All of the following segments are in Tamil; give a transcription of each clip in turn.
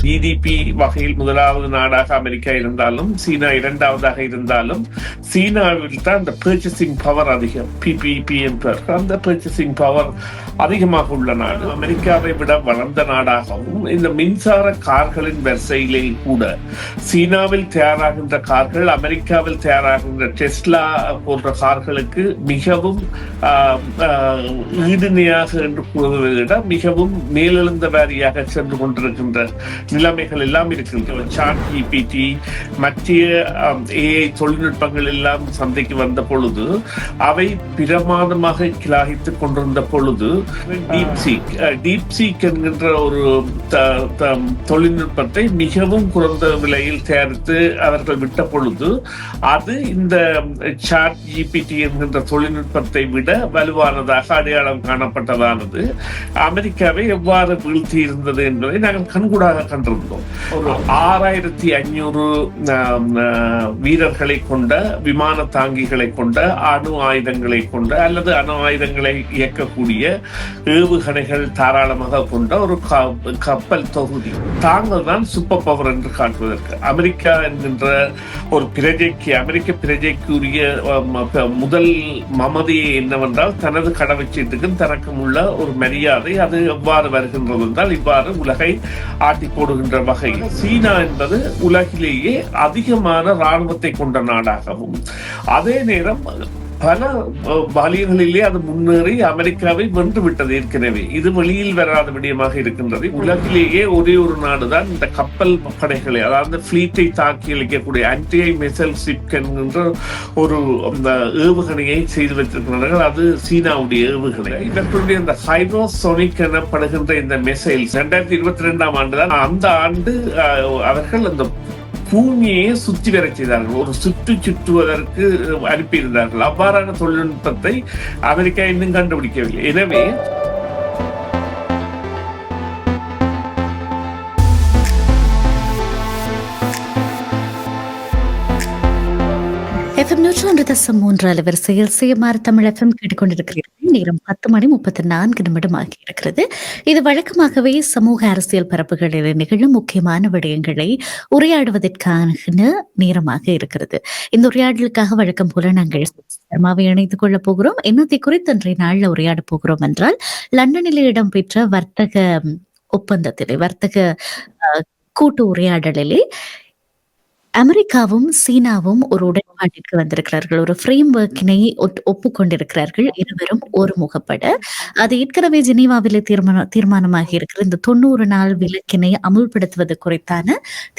ஜிடிபி வகையில் முதலாவது நாடாக அமெரிக்கா இருந்தாலும் சீனா இரண்டாவதாக இருந்தாலும் சீனாவில் தான் அந்த பர்ச்சேசிங் பவர் அதிகம். பிபிபி என்பர். அந்த பர்ச்சேசிங் பவர் அதிகமாக உள்ள நாடு. அமெரிக்காவை விட வளர்ந்த நாடாகவும் இந்த மின்சார கார்களின் வரிசையிலே கூட சீனாவில் தயாராகின்ற கார்கள் அமெரிக்காவில் தயாராகின்ற டெஸ்லா போன்ற கார்களுக்கு மிகவும் ஆஹ், ஈடுணையாக என்று கூறுவதை விட மிகவும் மேலெழுந்த வாரியாக சென்று கொண்டிருக்கின்ற நிலைமைகள் எல்லாம் இருக்கின்றன சாட் ஜிபிடி மற்ற ஏஐ தொழில்நுட்பங்கள் எல்லாம் சந்தைக்கு வந்த பொழுது அவை பிரமாதமாக கிளாகித்துக் கொண்டிருந்த பொழுது டீப்சீக் டீப்சீக் என்கின்ற ஒரு தொழில்நுட்பத்தை மிகவும் குறைந்த விலையில் தயாரித்து அவர்கள் விட்ட பொழுது அது இந்த சாட் ஜிபிடி என்கின்ற தொழில்நுட்பத்தை விட வலுவானதாக அடையாளம் காணப்பட்டதானது. அமெரிக்காவை எவ்வாறு வீழ்த்தி இருந்தது என்பதை நாங்கள் கண்கூடாக கண்டிருந்தோம். ஒரு ஆறாயிரத்தி ஐநூறு வீரர்களை கொண்ட விமான தாங்கிகளை கொண்ட அணு ஆயுதங்களை கொண்ட அல்லது அணு ஆயுதங்களை இயக்கக்கூடிய ஏவுகணைகள் தாராளமாக கொண்ட ஒரு கப்பல் தொகுதி. தாங்கள் தான் சூப்பர் பவர் என்று காட்டுவதற்கு. அமெரிக்கா என்கின்ற ஒரு பிரஜைக்கு அமெரிக்க பிரஜைக்குரிய முதல் மமதையை என்னவென்றால் தனது கடவுச்சீட்டுக்கும் தனக்கும் உள்ள ஒரு மரியாதை அது எவ்வாறு வருகின்றது என்றால் இவ்வாறு உலகை ஆட்டி போடுகின்ற வகையில் சீனா என்பது உலகிலேயே அதிகமான இராணுவத்தை கொண்ட நாடாகவும் அதே நேரம் பல அஹ், வழிகளிலே அது முன்னேறி அமெரிக்காவை வென்று விட்டது ஏற்கனவே. இது வெளியில் வராத விடயமாக இருக்கின்றது. உலகிலேயே ஒரே ஒரு நாடுதான் இந்த கப்பல் படைகளை அதாவது ஃபிளீட்டை தாக்கி அளிக்கக்கூடிய ஆன்டி மிசைல் ஷிப் என்ற ஒரு அந்த ஏவுகணையை செய்து வைத்திருக்கிறார்கள். அது சீனாவுடைய ஏவுகணை. இவர்களுடைய இந்த ஹைட்ரோசோனிக் எனப்படுகின்ற இந்த மிசைல்ஸ் ரெண்டாயிரத்தி இருபத்தி ரெண்டாம் ஆண்டு தான் அந்த ஆண்டு அவர்கள் அந்த பூமியை சுற்றி வரச் செய்தார்கள் ஒரு சுற்று சுற்றுவதற்கு அனுப்பியிருந்தார்கள். அவ்வாறான தொழில்நுட்பத்தை அமெரிக்கா இன்னும் கண்டுபிடிக்கவில்லை. எனவே நூற்றாண்டு மூன்று அலைவரிசையில் சுயமார் தமிழ் எஃப்எம் கேட்டுக்கொண்டிருக்கிறீர்கள். நேரம் பத்து மணி முப்பத்தி நான்கு நிமிடம் ஆகி இருக்கிறது இது வழக்கமாகவே சமூக அரசியல் பரப்புகளில் நிகழும் முக்கியமான விடயங்களை உரையாடுவதற்கான நேரமாக இருக்கிறது. இந்த உரையாடலுக்காக வழக்கம் போல நாங்கள் சர்மாவை இணைத்துக் கொள்ளப் போகிறோம். என்னத்தை குறித்து இன்றைய நாளில் உரையாட போகிறோம் என்றால் லண்டனில் இடம்பெற்ற வர்த்தக ஒப்பந்தத்திலே வர்த்தக கூட்டு உரையாடலிலே அமெரிக்காவும் சீனாவும் ஒரு உடன்பாட்டிற்கு வந்திருக்கிறார்கள். ஒரு ஃப்ரேம் ஒர்க்கினை ஒப்புக்கொண்டிருக்கிறார்கள். இருவரும் ஒரு முகப்பட அது ஏற்கனவே ஜெனீவாவிலே தீர்மான தீர்மானமாக இருக்கிற இந்த தொண்ணூறு நாள் விலக்கினை அமுல்படுத்துவது குறித்தான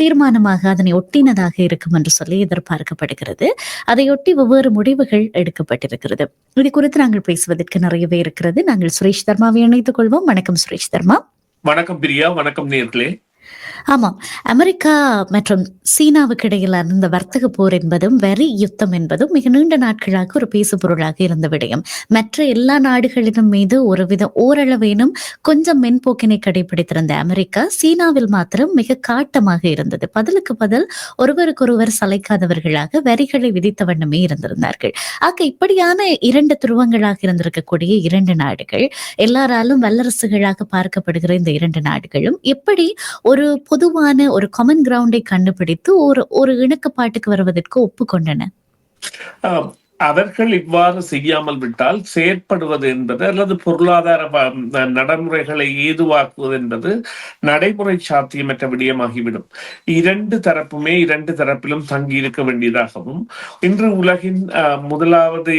தீர்மானமாக அதனை ஒட்டினதாக இருக்கும் என்று சொல்லி எதிர்பார்க்கப்படுகிறது. அதையொட்டி வெவ்வேறு முடிவுகள் எடுக்கப்பட்டிருக்கிறது. இது குறித்து நாங்கள் பேசுவதற்கு நிறையவே இருக்கிறது. நாங்கள் சுரேஷ் தர்மாவை இணைத்துக் கொள்வோம். வணக்கம் சுரேஷ் தர்மா. வணக்கம் பிரியா. வணக்கம் நேர்களே. ஆமாம். அமெரிக்கா மற்றும் சீனாவுக்கு இடையிலான இந்த வர்த்தக போர் என்பதும் வரி யுத்தம் என்பதும் மிக நீண்ட நாட்களாக ஒரு பேசு பொருளாக இருந்த விடயம். மற்ற எல்லா நாடுகளிலும் மீது ஒருவித ஓரளவேனும் கொஞ்சம் மென்போக்கினை கடைபிடித்திருந்த அமெரிக்கா சீனாவில் மாத்திரம் மிக காட்டமாக இருந்தது. பதிலுக்கு பதில் ஒருவருக்கொருவர் சளைக்காதவர்களாக வரிகளை விதித்த வண்ணமே இருந்திருந்தார்கள். ஆக இப்படியான இரண்டு துருவங்களாக இருந்திருக்கக்கூடிய இரண்டு நாடுகள் எல்லாராலும் வல்லரசுகளாக பார்க்கப்படுகிற இந்த இரண்டு நாடுகளும் எப்படி ஒரு பொதுவான ஒரு காமன் கிரவுண்டை கண்டுபிடித்து ஒரு ஒரு இணக்கப்பாட்டுக்கு வருவதற்கு ஒப்புக்கொண்டன. அவர்கள் இவ்வாறு செய்யாமல் விட்டால் செயற்படுவது என்பது அல்லது பொருளாதார நடைமுறைகளை ஏதுவாக்குவது என்பது நடைமுறை சாத்தியமற்ற விடயமாகிவிடும். இரண்டு தரப்புமே இரண்டு தரப்பிலும் தங்கி இருக்க வேண்டியதாகவும் இன்று உலகின் முதலாவது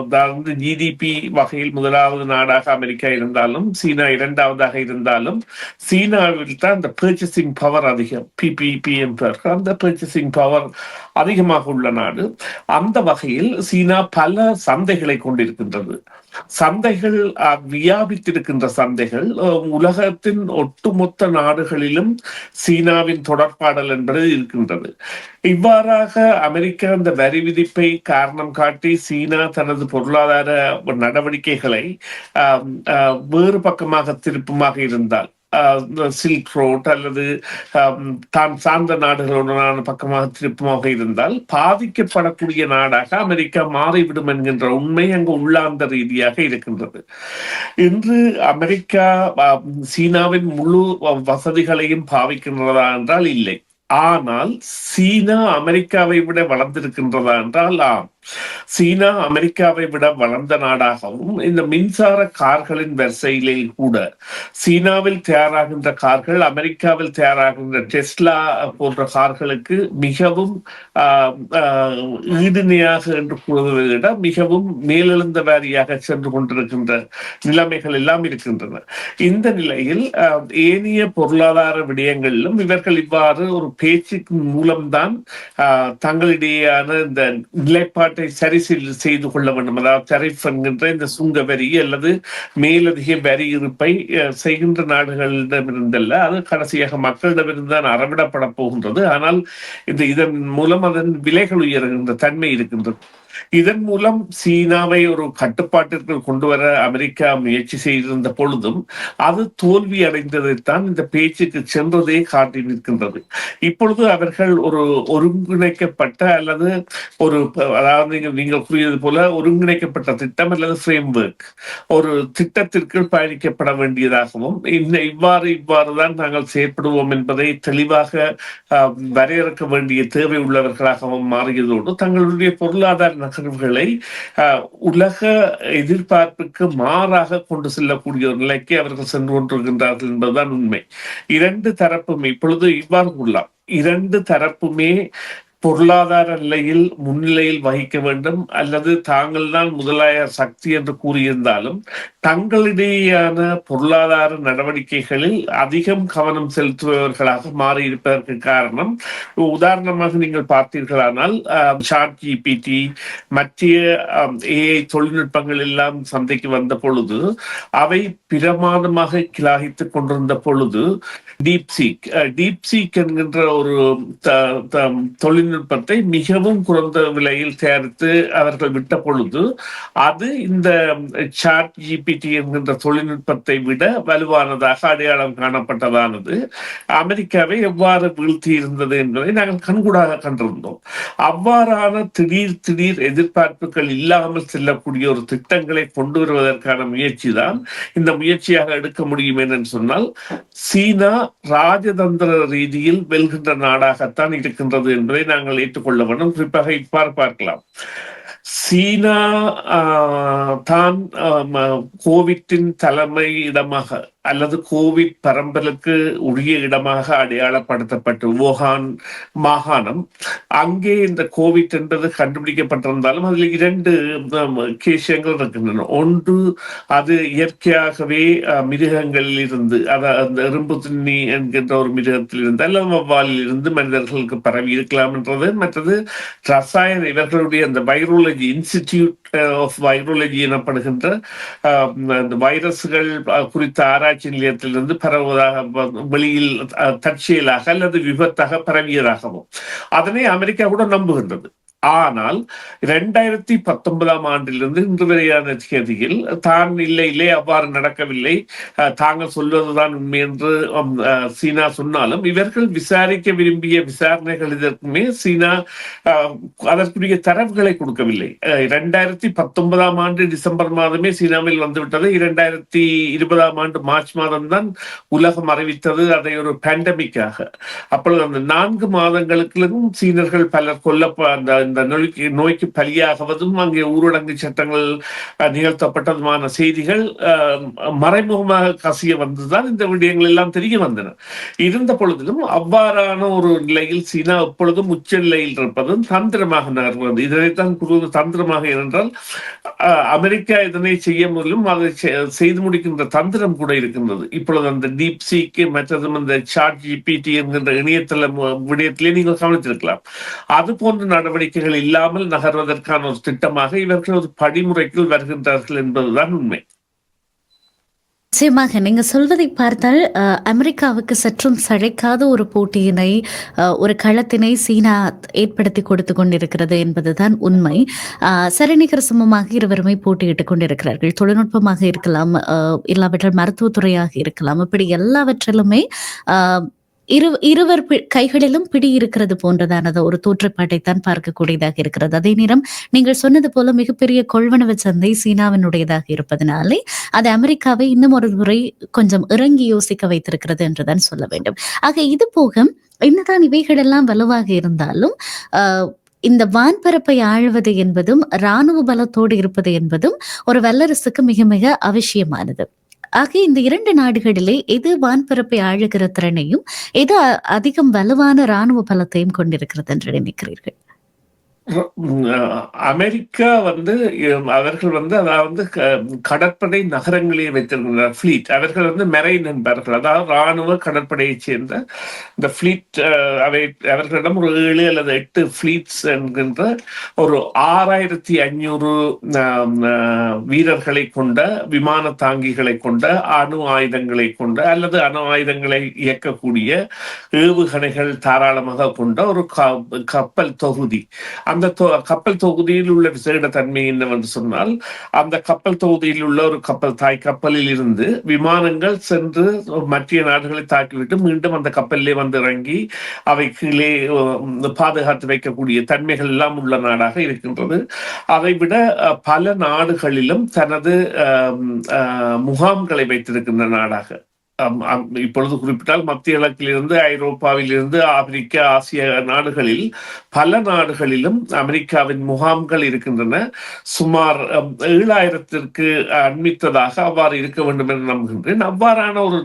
அதாவது ஜிடிபி வகையில் முதலாவது நாடாக அமெரிக்கா இருந்தாலும் சீனா இரண்டாவதாக இருந்தாலும் சீனாவில் தான் அந்த பர்ச்சேசிங் பவர் அதிகம். பிபிபி என்பர் அந்த பர்ச்சேசிங் பவர் அதிகமாக உள்ள நாடு. அந்த வகையில் சீனா பல சந்தைகளை கொண்டிருக்கின்றது. சந்தைகள் வியாபித்திருக்கின்ற சந்தைகள் உலகத்தின் ஒட்டுமொத்த நாடுகளிலும் சீனாவின் தொடர்பாடல் என்பது இருக்கின்றது. இவ்வாறாக அமெரிக்கா இந்த வரி விதிப்பை காரணம் காட்டி சீனா தனது பொருளாதார நடவடிக்கைகளை வேறு பக்கமாக திருப்பமாக இருந்தால் சில்க் ரோட் அல்லது தான் சார்ந்த நாடுகளுடனான பக்கமாக திருப்பமாக இருந்தால் பாதிக்கப்படக்கூடிய நாடாக அமெரிக்கா மாறிவிடும் என்கின்ற உண்மை அங்கு உள்ளார்ந்த ரீதியாக இருக்கின்றது இன்று அமெரிக்கா சீனாவின் முழு வசதிகளையும் பாவிக்கின்றதா என்றால் இல்லை ஆனால் சீனா அமெரிக்காவை விட வளர்ந்திருக்கின்றதா என்றால் ஆம் சீனா அமெரிக்காவை விட வளர்ந்த நாடாகவும் இந்த மின்சார கார்களின் வரிசையிலே கூட சீனாவில் தயாராகின்ற கார்கள் அமெரிக்காவில் தயாராகின்ற டெஸ்லா போன்ற கார்களுக்கு மிகவும் ஈடுணையாக என்று கூறுவதை விட மிகவும் மேலெழுந்த வாரியாக சென்று கொண்டிருக்கின்ற நிலைமைகள் எல்லாம் இருக்கின்றன. இந்த நிலையில் ஏனைய பொருளாதார விடயங்களிலும் இவர்கள் இவ்வாறு ஒரு பேச்சுக்கு மூலம்தான் ஆஹ், தங்களிடையேயான இந்த நிலைப்பாட்டு சரி செய்து கொள்ள வேண்டும். அதாவது தரிஃப் என்கின்ற இந்த சுங்க வரி அல்லது மேலதிக வரி இருப்பை செய்கின்ற நாடுகளிடமிருந்தல்ல. அது கடைசியாக மக்களிடமிருந்து தான் அறவிடப்பட போகின்றது. ஆனால் இந்த இதன் மூலம் அதன் விலைகள் உயர்கின்ற தன்மை இருக்கின்றது. இதன் மூலம் சீனாவை ஒரு கட்டுப்பாட்டிற்கு கொண்டு வர அமெரிக்கா முயற்சி செய்திருந்த பொழுதும் அது தோல்வி அடைந்ததைத்தான் இந்த பேச்சுக்கு சென்றதே காட்டி நிற்கின்றது. இப்பொழுது அவர்கள் ஒரு ஒருங்கிணைக்கப்பட்ட அல்லது ஒரு அதாவது நீங்கள் நீங்கள் கூறியது போல ஒருங்கிணைக்கப்பட்ட திட்டம் அல்லது ஃப்ரேம்வொர்க் ஒரு திட்டத்திற்கு பயணிக்கப்பட வேண்டியதாகவும் இந்த இவ்வாறு இவ்வாறு தான் நாங்கள் செயற்படுவோம் என்பதை தெளிவாக வரையறுக்க வேண்டிய தேவை உள்ளவர்களாகவும் மாறியதோடு தங்களுடைய பொருளாதார நகர்வுகளை உலக எதிர்பார்ப்புக்கு மாறாக கொண்டு செல்லக்கூடிய ஒரு நிலைக்கு அவர்கள் சென்று கொண்டிருக்கின்றார்கள் என்பதுதான் உண்மை. இரண்டு தரப்பும் இப்பொழுது இவ்வாறு கொள்ளலாம் இரண்டு தரப்புமே பொருளாதார நிலையில் முன்னிலையில் வகிக்க வேண்டும். அல்லது தாங்கள் தான் முதலாய சக்தி என்று கூறியிருந்தாலும் தங்களிடையேயான பொருளாதார நடவடிக்கைகளில் அதிகம் கவனம் செலுத்துபவர்களாக மாறியிருப்பதற்கு காரணம் உதாரணமாக நீங்கள் பார்த்தீர்களானால் சாட் ஜிபிடி மத்திய ஏஐ தொழில்நுட்பங்கள் எல்லாம் சந்தைக்கு வந்த பொழுது அவை பிரமாதமாக கிலாகித்துக் கொண்டிருந்த பொழுது டீப்சீக் டீப்சீக் என்கின்ற ஒரு த- தொழில்நுட்பத்தை மிகவும் குறைந்த விலையில் தயாரித்து அவர்கள் விட்ட பொழுது அது இந்த சாட் ஜிபிடி என்கின்ற தொழில்நுட்பத்தை விட வலுவானதாக அடையாளம் காணப்பட்டதானது. அமெரிக்காவை எவ்வாறு வீழ்த்தி இருந்தது என்பதை நாங்கள் கண்கூடாக கண்டிருந்தோம். அவ்வாறான திடீர் திடீர் எதிர்பார்ப்புகள் இல்லாமல் செல்லக்கூடிய ஒரு திட்டங்களை கொண்டு வருவதற்கான முயற்சி தான் இந்த முயற்சியாக எடுக்க முடியும் என்று சொன்னால் சீனா ராஜதந்திர ரீதியில் வெல்கின்ற நாடாகத்தான் இருக்கின்றது என்பதை நாங்கள் ஏற்றுக்கொள்ள வேண்டும். குறிப்பாக இப்பார் பார்க்கலாம். சீனா ஆஹ், தான் கோவிட்டின் தலைமை இடமாக அல்லது கோவிட் பரம்பலுக்கு உரிய இடமாக அடையாளப்படுத்தப்பட்டு வுஹான் மாகாணம். அங்கே இந்த கோவிட் என்பது கண்டுபிடிக்கப்பட்டிருந்தாலும் அதில் இரண்டு கேசியங்கள் இருக்கின்றன. ஒன்று அது இயற்கையாகவே மிருகங்களில் இருந்து அதாவது அந்த எறும்பு திண்ணி என்கின்ற ஒரு மிருகத்தில் இருந்து அல்லது வவ்வாலில் இருந்து மனிதர்களுக்கு பரவி இருக்கலாம் என்றது. மற்றது ரசாயன இவர்களுடைய அந்த வைரோலஜி இன்ஸ்டிடியூட் ஆஃப் வைரோலஜி எனப்படுகின்ற uh, அந்த வைரஸ்கள் uh, குறித்த ஆராய்ச்சி நிலையத்திலிருந்து பரவுவதாக வெளியில் uh, தற்செயலாக அல்லது விபத்தாக பரவியதாகவும். அதனை அமெரிக்கா கூட நம்புகின்றது. ஆனால் இரண்டாயிரத்தி பத்தொன்பதாம் ஆண்டிலிருந்து இன்று வரையான தேதியில் தான் இல்லை இல்லை அவ்வாறு நடக்கவில்லை. தாங்கள் சொல்வதுதான் உண்மை என்று சீனா சொன்னாலும் இவர்கள் விசாரிக்க விரும்பிய விசாரணைகள் இதற்குமே சீனா அதற்குரிய தரவுகளை கொடுக்கவில்லை. இரண்டாயிரத்தி பத்தொன்பதாம் ஆண்டு டிசம்பர் மாதமே சீனாவில் வந்துவிட்டது. இரண்டாயிரத்தி இருபதாம் ஆண்டு மார்ச் மாதம்தான் உலகம் அறிவித்தது அதை ஒரு பேண்டமிக்காக அப்பொழுது அந்த நான்கு மாதங்களுக்கும் சீனர்கள் பலர் கொல்ல அந்த அந்த நோய்க்கு நோய்க்கு பலியாகுவதும் அங்கே ஊரடங்கு சட்டங்கள் நிகழ்த்தப்பட்டதுமான செய்திகள் மறைமுகமாக கசிய வந்துதான் இந்த விடயங்கள் எல்லாம் தெரிய வந்தன. இருந்த பொழுதிலும் அவ்வாறான ஒரு நிலையில் சீனா எப்பொழுதும் உச்ச நிலையில் இருப்பதும் தந்திரமாக நகர்வது இதனைத்தான் கூறுவது தந்திரமாக என்றால் அமெரிக்கா இதனை செய்ய முதலும் அதை செய்து முடிக்கின்ற தந்திரம் கூட இருக்கின்றது. இப்பொழுது அந்த டீப் சீக்கு மற்றதும் இந்த சாட் ஜிபிடி என்கின்ற இணையதள விடயத்திலே நீங்கள் கவனித்திருக்கலாம். அது போன்ற நடவடிக்கை நடவடிக்கைகள் இல்லாமல் நகர்வதற்கான ஒரு திட்டமாக இவர்கள் ஒரு படிமுறைக்குள் வருகின்றார்கள் என்பதுதான் உண்மை. நிச்சயமாக நீங்க சொல்வதை பார்த்தால் அமெரிக்காவுக்கு சற்றும் சளைக்காத ஒரு போட்டியினை ஒரு களத்தினை சீனா ஏற்படுத்தி கொடுத்து கொண்டிருக்கிறது என்பதுதான் உண்மை. சரணிகர சமமாக இருவருமே போட்டியிட்டுக் கொண்டிருக்கிறார்கள். தொழில்நுட்பமாக இருக்கலாம் இல்லாவிட்டால் மருத்துவத்துறையாக இருக்கலாம். இப்படி எல்லாவற்றிலுமே இரு இருவர் பி- கைகளிலும் பிடி இருக்கிறது போன்றதானது. ஒரு தோற்றப்பாட்டைத்தான் பார்க்கக்கூடியதாக இருக்கிறது. அதே நேரம் நீங்கள் சொன்னது போல மிகப்பெரிய கொள்வனவு சந்தை சீனாவினுடையதாக இருப்பதனாலே அது அமெரிக்காவை இன்னும் ஒரு முறை கொஞ்சம் இறங்கி யோசிக்க வைத்திருக்கிறது என்றுதான் சொல்ல வேண்டும். ஆக இது போக என்னதான் இவைகளெல்லாம் வலுவாக இருந்தாலும் ஆஹ், இந்த வான்பரப்பை ஆழ்வது என்பதும் இராணுவ பலத்தோடு இருப்பது என்பதும் ஒரு வல்லரசுக்கு மிக மிக அவசியமானது. ஆக இந்த இரண்டு நாடுகளிலே எது வான்பரப்பை ஆழுகிற திறனையும் எது அதிகம் வலுவான ராணுவ பலத்தையும் கொண்டிருக்கிறது என்று நினைக்கிறீர்கள்? அமெரிக்கா வந்து அவர்கள் வந்து அதாவது கடற்படை நகரங்களே வைத்திருக்கின்றனர் ஃப்ளீட் அவர்கள் வந்து மெரைன் என்பார்கள். அதாவது ராணுவ கடற்படையைச் சேர்ந்த இந்த ஃப்ளீட் அவை அவர்களிடம் ஒரு ஏழு அல்லது எட்டு ஃப்ளீட்ஸ் என்கின்ற ஒரு ஆறாயிரத்தி ஐநூறு வீரர்களை கொண்ட விமான தாங்கிகளை கொண்ட அணு ஆயுதங்களை கொண்ட அல்லது அணு ஆயுதங்களை இயக்கக்கூடிய ஏவுகணைகள் தாராளமாக கொண்ட ஒரு க- கப்பல் தொகுதி. அந்த கப்பல் தொகுதியில் உள்ள விசேட தன்மை என்னவென்று சொன்னால் அந்த கப்பல் தொகுதியில் உள்ள ஒரு கப்பல் தாய் கப்பலில் இருந்து விமானங்கள் சென்று மற்ற நாடுகளை தாக்கிவிட்டு மீண்டும் அந்த கப்பலிலே வந்து இறங்கி அவை கீழே பாதுகாத்து வைக்கக்கூடிய தன்மைகள் எல்லாம் உள்ள நாடாக இருக்கின்றது. அதை விட பல நாடுகளிலும் தனது முகாம்களை வைத்திருக்கின்ற நாடாக. இப்பொழுது குறிப்பிட்டால் மத்திய கிழக்கிலிருந்து ஐரோப்பாவிலிருந்து ஆப்பிரிக்கா ஆசிய நாடுகளில் பல நாடுகளிலும் அமெரிக்காவின் முகாம்கள் இருக்கின்றன. சுமார் ஏழாயிரத்திற்கு அண்மித்ததாக அவ்வாறு இருக்க வேண்டும் என்று நம்புகின்றேன். அவ்வாறான ஒரு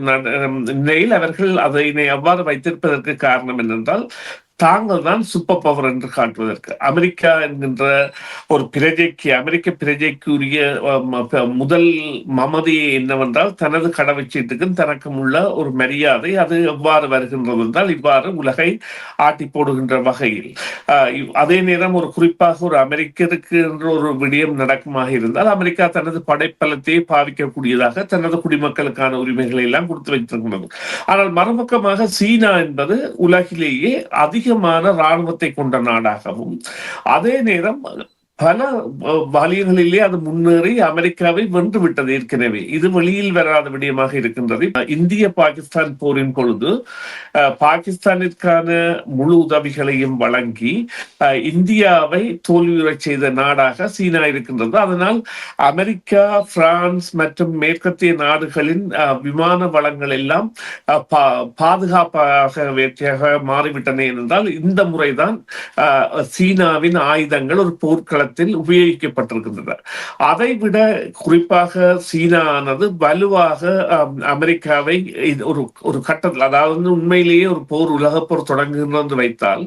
நிலையில் அவர்கள் அதை அவ்வாறு வைத்திருப்பதற்கு காரணம் என்னென்றால் தாங்கள் தான் சூப்பர் பவர் என்று காட்டுவதற்கு. அமெரிக்கா என்கின்ற ஒரு பிரஜைக்கு அமெரிக்க பிரஜைக்குரிய முதல் மமதியை என்னவென்றால் தனது கடவுச்சீட்டுக்கும் தனக்கும் உள்ள ஒரு மரியாதை அது எவ்வாறு வருகின்றது என்றால் இவ்வாறு உலகை ஆட்டி போடுகின்ற வகையில். அதே நேரம் ஒரு குறிப்பாக ஒரு அமெரிக்கருக்கு என்ற ஒரு விடயம் நடக்குமாக இருந்தால் அமெரிக்கா தனது படைப்பலத்தையே பாவிக்கக்கூடியதாக தனது குடிமக்களுக்கான உரிமைகளை எல்லாம் கொடுத்து வைத்திருக்கிறது. ஆனால் மறுபக்கமாக சீனா என்பது உலகிலேயே அதிக அதிகமான இராணுவத்தை கொண்ட நாடாகவும் அதே நேரம் பல வழிகளிலே அது முன்னேறி அமெரிக்காவை வென்று விட்டது ஏற்கனவே. இது வெளியில் வராத விடயமாக இருக்கின்றது. இந்திய பாகிஸ்தான் போரின் பொழுது அஹ், பாகிஸ்தானிற்கான முழு உதவிகளையும் வழங்கி இந்தியாவை தோல்வியுறச் செய்த நாடாக சீனா இருக்கின்றது. அதனால் அமெரிக்கா பிரான்ஸ் மற்றும் மேற்கத்திய நாடுகளின் அஹ், விமான வளங்கள் எல்லாம் அஹ், பா- பாதுகாப்பாக வேட்டையாக மாறிவிட்டன என்றால் இந்த முறைதான் சீனாவின் ஆயுதங்கள் ஒரு காலத்தில் உபயோகிக்கப்பட்டிருக்கின்றன. அதை விட குறிப்பாக சீனானது வலுவாக அமெரிக்காவை ஒரு ஒரு கட்டத்தில் அதாவது உண்மையிலேயே ஒரு போர் உலகப் போர் தொடங்குகிறது வைத்தால்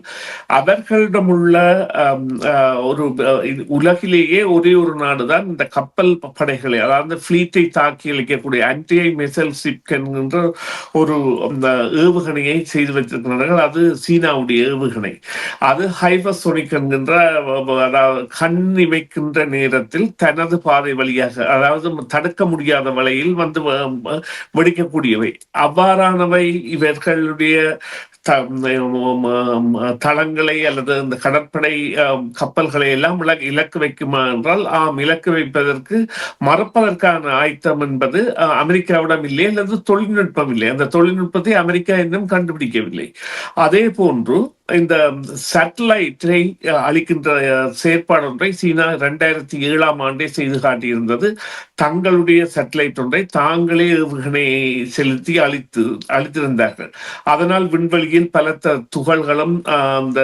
அவர்களிடமுள்ள ஒரு உலகிலேயே ஒரே ஒரு நாடுதான் இந்த கப்பல் படைகளை அதாவது ஃபிளீட்டை தாக்கி அளிக்கக்கூடிய ஆன்டி மிசைல் சிப் என்கின்ற ஒரு அந்த ஏவுகணையை செய்து வைத்திருக்கிறார்கள். அது சீனாவுடைய ஏவுகணை. அது ஹைபர்சோனிக் என்கின்ற அதாவது கண் இமைக்கின்ற நேரத்தில் தனது பாதை வழியாக அதாவது தடுக்க முடியாத வழியில் வந்து வெடிக்கக்கூடியவை. அவ்வாறானவை இவர்களுடைய தளங்களை அல்லது இந்த கடற்படை கப்பல்களை எல்லாம் இலக்கு இலக்கு வைக்குமா என்றால் ஆம் இலக்கு வைப்பதற்கு மறப்பதற்கான ஆயத்தம் என்பது அஹ், அமெரிக்காவிடம் இல்லை அல்லது தொழில்நுட்பம் இல்லை. அந்த தொழில்நுட்பத்தை அமெரிக்கா இன்னும் கண்டுபிடிக்கவில்லை. அதே போன்று இந்த சேட்டலைட்டை அளிக்கின்ற செயற்பாடு ஒன்றை சீனா இரண்டாயிரத்தி ஏழாம் ஆண்டே செய்து காட்டியிருந்தது. தங்களுடைய சேட்டலைட் ஒன்றை தாங்களே ஏவுகணையை செலுத்தி அழித்து அழித்திருந்தார்கள் அதனால் விண்வெளியில் பல துகள்களும் அந்த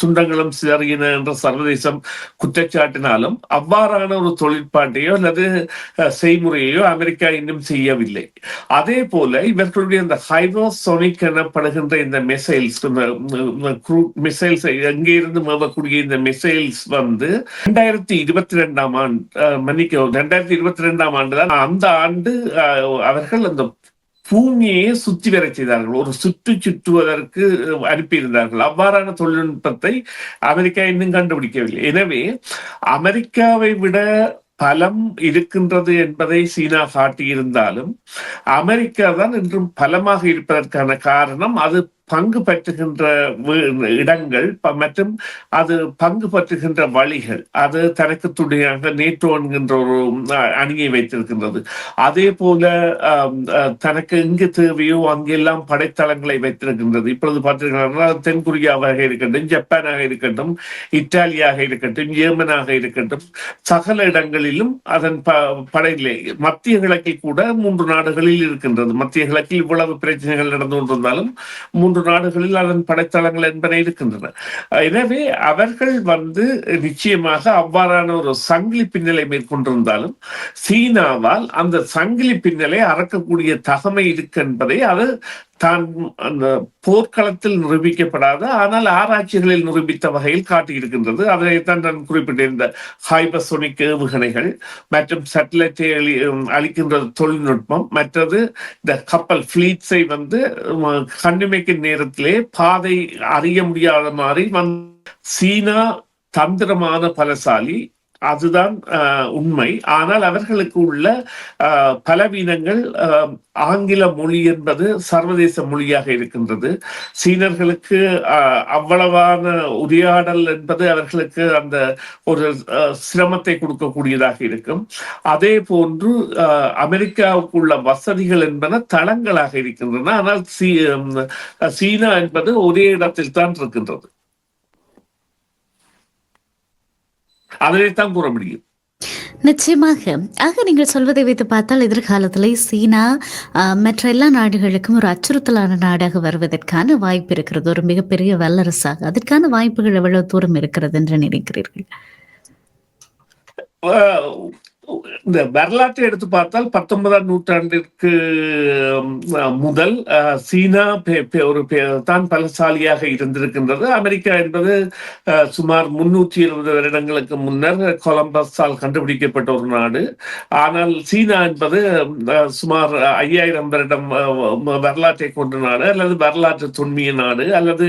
துண்டங்களும் சிதறின என்ற சர்வதேசம் குற்றச்சாட்டினாலும் அவ்வாறான ஒரு தொழிற்பாட்டையோ அல்லது செய்முறையோ அமெரிக்கா இன்னும் செய்யவில்லை. அதே போல இவர்களுடைய இந்த ஹைட்ரோசோனிக் எனப்படுகின்ற இந்த மிசைல்ஸ் மிசைல்ஸ் எங்கே இருந்து மேவக்கூடிய இந்த மிசைல்ஸ் வந்து ரெண்டாயிரத்தி இருபத்தி ரெண்டாம் ஆண்டு அஹ், மன்னிக்கவும் ரெண்டாயிரத்தி இருபத்தி ரெண்டாம் ஆண்டு தான் அந்த ஆண்டு அவர்கள் அந்த பூமியையே சுற்றி வர செய்தார்கள். ஒரு சுற்று சுற்றுவதற்கு அனுப்பியிருந்தார்கள். அவ்வாறான தொழில்நுட்பத்தை அமெரிக்கா இன்னும் கண்டுபிடிக்கவில்லை. எனவே அமெரிக்காவை விட பலம் இருக்கின்றது என்பதை சீனா காட்டியிருந்தாலும் அமெரிக்கா தான் இன்றும் பலமாக இருப்பதற்கான காரணம் அது பங்கு பெற்றுகின்ற இடங்கள் மற்றும் அது பங்கு பெற்றுகின்ற வழிகள். அது தனக்கு துணையாக நேட்டோ என்கின்ற ஒரு அணியை வைத்திருக்கின்றது. அதே போல தனக்கு எங்கு தேவையோ அங்கெல்லாம் படைத்தளங்களை வைத்திருக்கின்றது. இப்பொழுது பார்த்தீங்கன்னா தென்கொரியாவாக இருக்கட்டும் ஜப்பானாக இருக்கட்டும் இத்தாலியாக இருக்கட்டும் ஏமனாக இருக்கட்டும். சகல இடங்களிலும் அதன் ப படையிலே மத்திய கிழக்கில் கூட மூன்று நாடுகளில் இருக்கின்றது. மத்திய கிழக்கில் இவ்வளவு பிரச்சனைகள் நடந்து கொண்டிருந்தாலும் மூன்று நாடுகளில் அதன் படைத்தளங்கள் என்பன இருக்கின்றன. எனவே அவர்கள் வந்து நிச்சயமாக அவ்வாறான ஒரு சங்கிலி பின்னலை மேற்கொண்டிருந்தாலும் சீனாவால் அந்த சங்கிலி பின்னலை அறக்கக்கூடிய தகமை இருக்கு என்பதை அது தான் அந்த போர்க்களத்தில் நிரூபிக்கப்படாத ஆனால் ஆராய்ச்சிகளில் நிரூபித்த வகையில் காட்டியிருக்கின்றது. அதனைத்தான் நான் குறிப்பிட்டிருந்த ஹைபசோனிக் ஏவுகணைகள் மற்றும் சேட்டலைட்டை அளி அளிக்கின்ற தொழில்நுட்பம். மற்றது இந்த கப்பல் ஃபிளீட்ஸை வந்து உம், கண்ணிமைக்கும் நேரத்திலே பாதை அறிய முடியாத மாதிரி வந் சீனா தந்திரமான பலசாலி அதுதான் உண்மை. ஆனால் அவர்களுக்கு உள்ள பலவீனங்கள் ஆங்கில மொழி என்பது சர்வதேச மொழியாக இருக்கின்றது. சீனர்களுக்கு அவ்வளவான உரையாடல் என்பது அவர்களுக்கு அந்த ஒரு சிரமத்தை கொடுக்கக்கூடியதாக இருக்கும். அதே போன்று அமெரிக்காவுக்கு அமெரிக்காவுக்குள்ள வசதிகள் என்பன தளங்களாக இருக்கின்றன. ஆனால் சீ உம், சீனா என்பது ஒரே இடத்தில் தான் இருக்கின்றது. அதனைத்தான் கூற முடியும். நிச்சயமாக. ஆக நீங்கள் சொல்வதை வைத்து பார்த்தால் எதிர்காலத்தில் சீனா மற்ற எல்லா நாடுகளுக்கும் ஒரு அச்சுறுத்தலான நாடாக வருவதற்கான வாய்ப்பு இருக்கிறது. ஒரு மிகப்பெரிய வல்லரசாக. அதற்கான வாய்ப்புகள் எவ்வளவு தூரம் இருக்கிறது என்று நினைக்கிறீர்கள்? இந்த வரலாற்றை எடுத்து பார்த்தால் பத்தொன்பதாம் நூற்றாண்டிற்கு முதல் சீனா ஒரு தான் பலசாலியாக இருந்திருக்கின்றது. அமெரிக்கா என்பது சுமார் முன்னூற்றி இருபது வருடங்களுக்கு முன்னர் கொலம்பஸால் கண்டுபிடிக்கப்பட்ட ஒரு நாடு. ஆனால் சீனா என்பது சுமார் ஐயாயிரம் வருடம் வரலாற்றை கொண்ட நாடு அல்லது வரலாற்று தொன்மிய நாடு அல்லது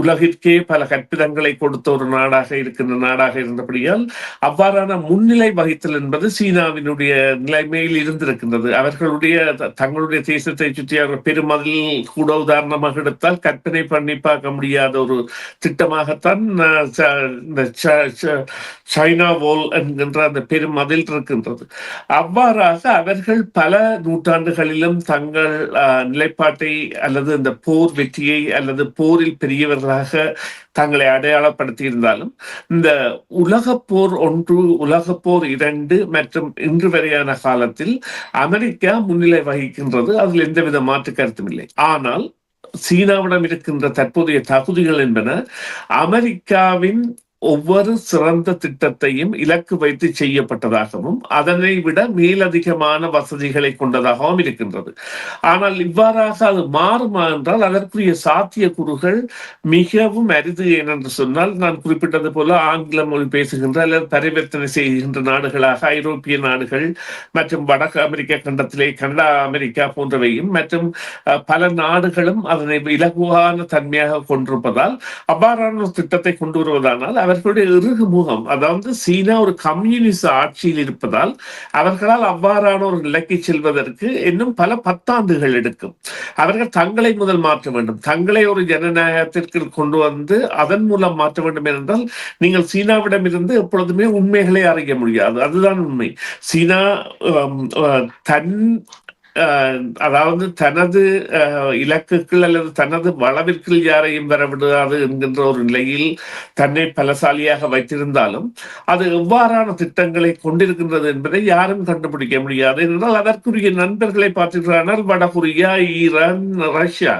உலகிற்கே பல கற்பிதங்களை கொடுத்த ஒரு நாடாக இருக்கின்ற நாடாக இருந்தபடியால் அவ்வாறான முன்னிலை வகித்தல் என்பது சீனாவினுடைய நிலைமையில் இருந்திருக்கின்றது. அவர்களுடைய தங்களுடைய தேசத்தை சுற்றி அவர்கள் பெருமதில் கூட உதாரணமாக எடுத்தால் கற்பனை பண்ணி பார்க்க முடியாத ஒரு திட்டமாகத்தான் சைனா வோல் என்கின்ற அந்த பெருமதில் இருக்கின்றது. அவ்வாறாக அவர்கள் பல நூற்றாண்டுகளிலும் தங்கள் நிலைப்பாட்டை அல்லது இந்த போர் வெற்றியை அல்லது போரில் பெரியவர்களாக தங்களை அடையாளப்படுத்தி இருந்தாலும் இந்த உலகப் போர் ஒன்று உலக போர் இரண்டு மற்றும் இன்று வரையான காலத்தில் அமெரிக்கா முன்னிலை வகிக்கின்றது. அதில் எந்தவித மாற்று கருத்தும் இல்லை. ஆனால் சீனாவிடம் இருக்கின்ற தற்போதைய தகுதிகள் என்பன அமெரிக்காவின் ஒவ்வொரு சிறந்த திட்டத்தையும் இலக்கு வைத்து செய்யப்பட்டதாகவும் அதனை விட மேலதிகமான வசதிகளை கொண்டதாகவும் இருக்கின்றது. ஆனால் இவ்வாறாக அது மாறுமா என்றால் அதற்குரிய சாத்தியக்கூறுகள் மிகவும் அரிது ஏனென்று சொன்னால் நான் குறிப்பிட்டது போல ஆங்கில மொழி பேசுகின்ற அல்லது பரிவர்த்தனை செய்கின்ற நாடுகளாக ஐரோப்பிய நாடுகள் மற்றும் வடக்கு அமெரிக்க கண்டத்திலே கனடா அமெரிக்கா போன்றவையும் மற்றும் பல நாடுகளும் அதனை இலகுவான தன்மையாக கொண்டிருப்பதால் அவ்வாறான ஒரு திட்டத்தை கொண்டு வருவதானால் அவர்களுடைய இறுகுமுகம் அதாவது சீனா ஒரு கம்யூனிச ஆட்சியில் இருப்பதால் அவர்களால் அவ்வாறான ஒரு நிலைக்கு செல்வதற்கு இன்னும் பல பத்தாண்டுகள் எடுக்கும். அவர்கள் தங்களை முதல் மாற்ற வேண்டும். தங்களை ஒரு ஜனநாயகத்திற்கு கொண்டு வந்து அதன் மூலம் மாற்ற வேண்டும் என்றால் நீங்கள் சீனாவிடம் இருந்து எப்பொழுதுமே உண்மைகளை அறிய முடியாது. அதுதான் உண்மை. சீனா தன் அதாவது தனது இலக்குகள் அல்லது தனது வளவிற்குள் யாரையும் வரவிடாது என்கின்ற ஒரு நிலையில் தன்னை பலசாலியாக வைத்திருந்தாலும் அது எவ்வாறான திட்டங்களை கொண்டிருக்கின்றது என்பதை யாரும் கண்டுபிடிக்க முடியாது. என்றால் அதற்குரிய நண்பர்களை பார்த்திருக்கிறார்கள் வடகொரியா ஈரான் ரஷ்யா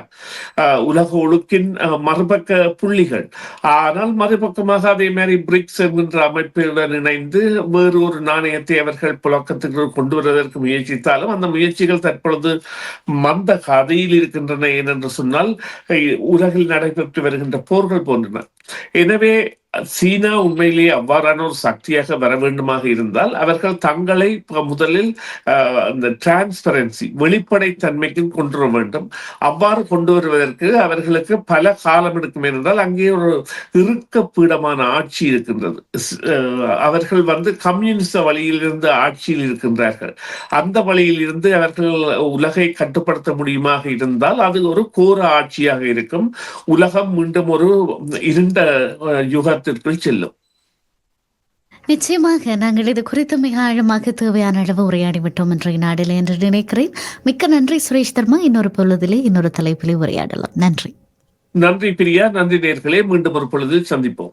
உலக ஒழுக்கின் மறுபக்க புள்ளிகள். ஆனால் மறுபக்கமாக அதே மாதிரி பிரிக்ஸ் என்கின்ற அமைப்புடன் இணைந்து வேறு ஒரு நாணயத்தை அவர்கள் புழக்கத்துக்கு கொண்டு வருவதற்கு முயற்சித்தாலும் அந்த முயற்சிகள் தற்பொழுது மந்த கதையில் இருக்கின்றன ஏனென்று சொன்னால் உலகில் நடைபெற்று வருகின்ற போர்கள் போன்றன. எனவே சீனா உண்மையிலேயே அவ்வாறான ஒரு சக்தியாக வர வேண்டுமாக இருந்தால் அவர்கள் தங்களை முதலில் அஹ், அந்த டிரான்ஸ்பரன்சி வெளிப்படைத்தன்மைக்கு கொண்டு வர வேண்டும். அவ்வாறு கொண்டு வருவதற்கு அவர்களுக்கு பல காலம் எடுக்கும். என்றால் அங்கே ஒரு இறுக்கப்பீடமான ஆட்சி இருக்கின்றது. அஹ், அவர்கள் வந்து கம்யூனிச வழியிலிருந்து ஆட்சியில் இருக்கின்றார்கள். அந்த வழியில் இருந்து அவர்கள் உலகை கட்டுப்படுத்த முடியுமாக இருந்தால் அது ஒரு கோர ஆட்சியாக இருக்கும். உலகம் மீண்டும் ஒரு இருண்ட யுகத்தை யுகத்திற்குள் செல்லும். நிச்சயமாக நாங்கள் இது குறித்து மிக ஆழமாக தேவையான அளவு உரையாடி விட்டோம் இன்றைய நாடில் என்று நினைக்கிறேன். மிக்க நன்றி சுரேஷ் தர்மா. இன்னொரு பொழுதிலே இன்னொரு தலைப்பிலே உரையாடலாம். நன்றி. நன்றி பிரியா. நன்றி நேர்களே. மீண்டும் ஒரு பொழுது சந்திப்போம்.